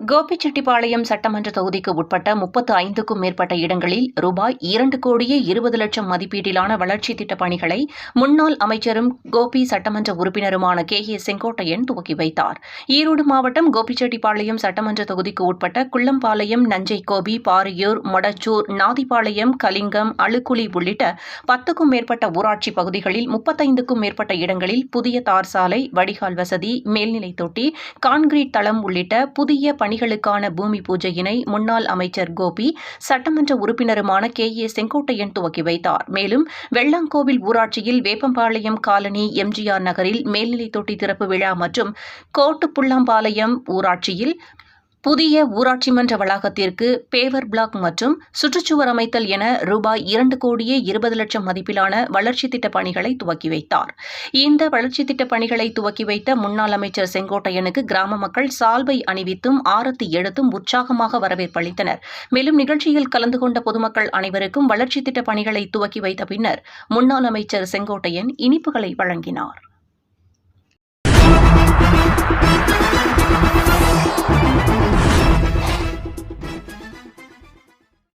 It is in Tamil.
கோபிச்செட்டிப்பாளையம் சட்டமன்ற தொகுதிக்கு உட்பட்ட முப்பத்து ஐந்துக்கும் மேற்பட்ட இடங்களில் ரூபாய் இரண்டு கோடியே இருபது லட்சம் மதிப்பீட்டிலான வளர்ச்சி திட்டப் பணிகளை முன்னாள் அமைச்சரும் கோபி சட்டமன்ற உறுப்பினருமான கே ஏ செங்கோட்டையன் துவக்கி வைத்தார். ஈரோடு மாவட்டம் கோபிச்செட்டிப்பாளையம் சட்டமன்ற தொகுதிக்கு உட்பட்ட குள்ளம்பாளையம் நஞ்சை கோபி பாரியூர் மொடச்சூர் நாதிப்பாளையம் கலிங்கம் அழுக்குழி உள்ளிட்ட பத்துக்கும் மேற்பட்ட ஊராட்சி பகுதிகளில் முப்பத்தைந்துக்கும் மேற்பட்ட இடங்களில் புதிய தார் சாலை வடிகால் வசதி மேல்நிலை தொட்டி கான்கிரீட் தளம் உள்ளிட்ட புதிய பணிகளுக்கான பூமி பூஜையினை முன்னாள் அமைச்சர் கோபி சட்டமன்ற உறுப்பினருமான கே. ஏ. செங்கோட்டையன் துவக்கி வைத்தார். மேலும் வெள்ளங்கோவில் ஊராட்சியில் வேப்பம்பாளையம் காலனி எம்ஜிஆர் நகரில் மேல்நிலை தொட்டி திறப்பு விழா மற்றும் கோட்டுப்புள்ளம்பாளையம் ஊராட்சியில் புதிய ஊராட்சி மன்ற வளாகத்திற்கு பேவர் பிளாக் மற்றும் சுற்றுச்சுவர் அமைத்தல் என ரூபாய் இரண்டு கோடியே இருபது லட்சம் மதிப்பிலான வளர்ச்சித் திட்டப் பணிகளை துவக்கி வைத்தார். இந்த வளர்ச்சித் திட்டப் பணிகளை துவக்கி வைத்த முன்னாள் அமைச்சர் செங்கோட்டையனுக்கு கிராம மக்கள் சால்வை அணிவித்தும் ஆரத்தி எடுத்தும் உற்சாகமாக வரவேற்பளித்தனர் மேலும் நிகழ்ச்சியில் கலந்து கொண்ட பொதுமக்கள் அனைவருக்கும் வளர்ச்சித் திட்டப் பணிகளை துவக்கி வைத்த பின்னர் முன்னாள் அமைச்சர் செங்கோட்டையன் இனிப்புகளை வழங்கினார்.